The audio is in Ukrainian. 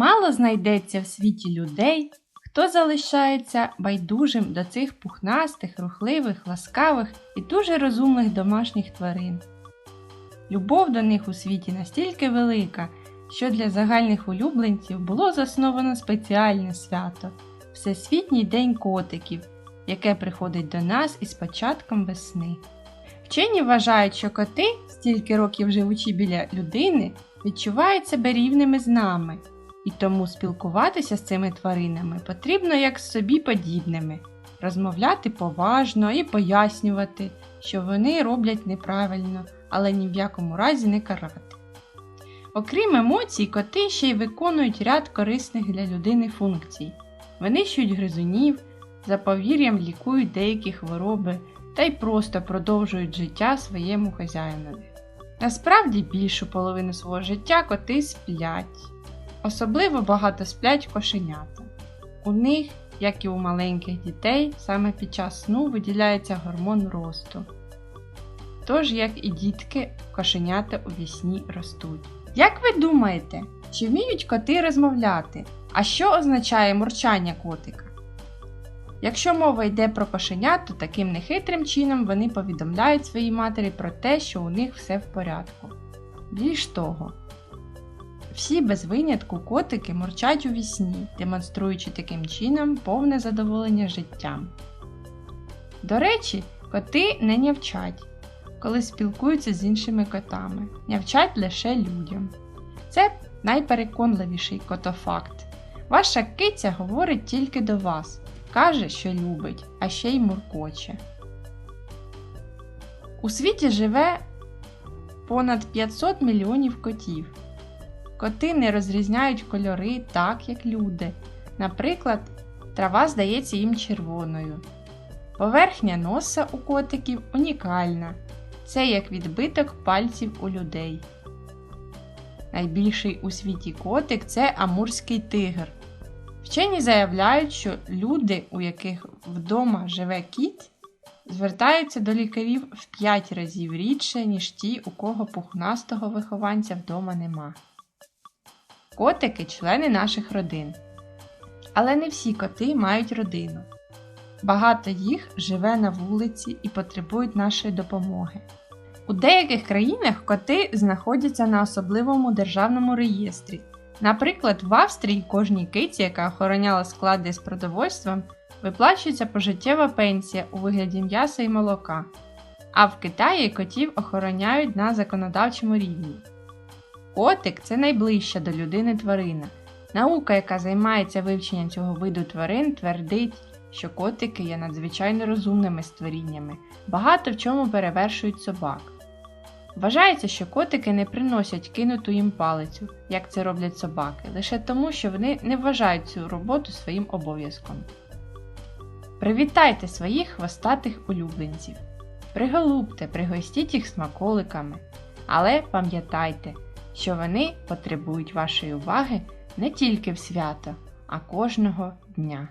Мало знайдеться в світі людей, хто залишається байдужим до цих пухнастих, рухливих, ласкавих і дуже розумних домашніх тварин. Любов до них у світі настільки велика, що для загальних улюбленців було засновано спеціальне свято Всесвітній день котиків, яке приходить до нас із початком весни. Вчені вважають, що коти, стільки років живучи біля людини, відчувають себе рівними з нами, і тому спілкуватися з цими тваринами потрібно як з собі подібними, розмовляти поважно і пояснювати, що вони роблять неправильно, але ні в якому разі не карати. Окрім емоцій, коти ще й виконують ряд корисних для людини функцій. Винищують гризунів, за повір'ям лікують деякі хвороби та й просто продовжують життя своєму хазяїнові. Насправді більшу половину свого життя коти сплять. Особливо багато сплять кошенята. У них, як і у маленьких дітей, саме під час сну виділяється гормон росту. Тож, як і дітки, кошенята у вісні ростуть. Як ви думаєте, чи вміють коти розмовляти? А що означає мурчання котика? Якщо мова йде про кошенят, то таким нехитрим чином вони повідомляють своїй матері про те, що у них все в порядку. Більш того, всі без винятку котики мурчать у вісні, демонструючи таким чином повне задоволення життям. До речі, коти не нявчать, коли спілкуються з іншими котами, нявчать лише людям. Це найпереконливіший котофакт. Ваша киця говорить тільки до вас, каже, що любить, а ще й муркоче. У світі живе понад 500 мільйонів котів. Коти не розрізняють кольори так, як люди. Наприклад, трава здається їм червоною. Поверхня носа у котиків унікальна. Це як відбиток пальців у людей. Найбільший у світі котик це амурський тигр. Вчені заявляють, що люди, у яких вдома живе кіт, звертаються до лікарів в 5 разів рідше, ніж ті, у кого пухнастого вихованця вдома нема. Котики члени наших родин. Але не всі коти мають родину. Багато їх живе на вулиці і потребують нашої допомоги. У деяких країнах коти знаходяться на особливому державному реєстрі. Наприклад, в Австрії кожній киті, яка охороняла склади з продовольством, виплачується пожиттєва пенсія у вигляді м'яса і молока, а в Китаї котів охороняють на законодавчому рівні. Котик це найближча до людини тварина. Наука, яка займається вивченням цього виду тварин, твердить, що котики є надзвичайно розумними створіннями, багато в чому перевершують собак. Вважається, що котики не приносять кинуту їм палицю, як це роблять собаки, лише тому, що вони не вважають цю роботу своїм обов'язком. Привітайте своїх хвостатих улюбленців. Приголубте, пригостіть їх смаколиками. Але пам'ятайте, що вони потребують вашої уваги не тільки в свято, а кожного дня.